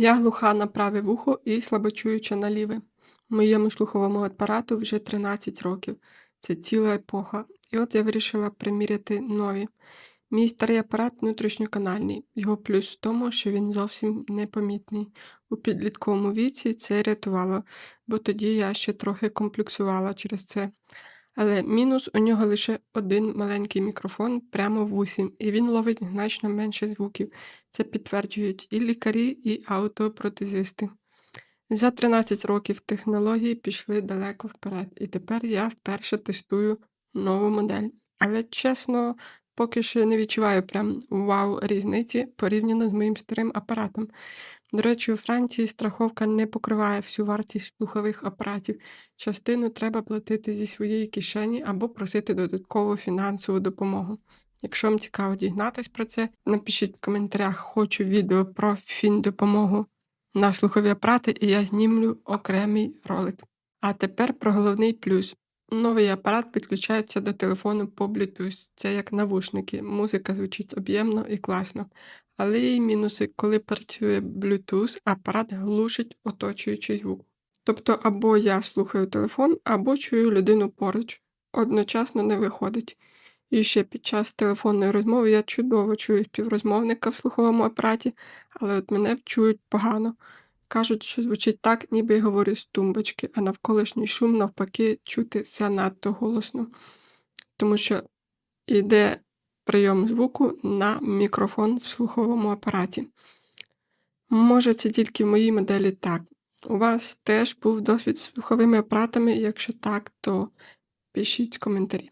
Я глуха на праве вухо і слабочуюча на ліве. Моєму слуховому апарату вже 13 років. Це ціла епоха. І от я вирішила приміряти нові. Мій старий апарат внутрішньоканальний. Його плюс в тому, що він зовсім непомітний. У підлітковому віці це рятувало, бо тоді я ще трохи комплексувала через це. Але мінус у нього лише один маленький мікрофон прямо в вусі, і він ловить значно менше звуків. Це підтверджують і лікарі, і аутопротезисти. За 13 років технології пішли далеко вперед, і тепер я вперше тестую нову модель. Але чесно, поки що не відчуваю прям вау різниці порівняно з моїм старим апаратом. До речі, у Франції страховка не покриває всю вартість слухових апаратів. Частину треба платити зі своєї кишені або просити додаткову фінансову допомогу. Якщо вам цікаво дізнатись про це, напишіть в коментарях хочу відео про фіндопомогу на слухові апарати, і я знімлю окремий ролик. А тепер про головний плюс. Новий апарат підключається до телефону по Bluetooth. Це як навушники. Музика звучить об'ємно і класно. Але є мінуси, коли працює Bluetooth, апарат глушить оточуючий звук. Тобто або я слухаю телефон, або чую людину поруч. Одночасно не виходить. І ще під час телефонної розмови я чудово чую співрозмовника в слуховому апараті, але от мене чують погано. Кажуть, що звучить так, ніби я говорю з тумбочки, а навколишній шум, навпаки, чути занадто голосно. Тому що йде прийом звуку на мікрофон в слуховому апараті. Може, це тільки в моїй моделі так. У вас теж був досвід з слуховими апаратами, якщо так, то пишіть коментарі.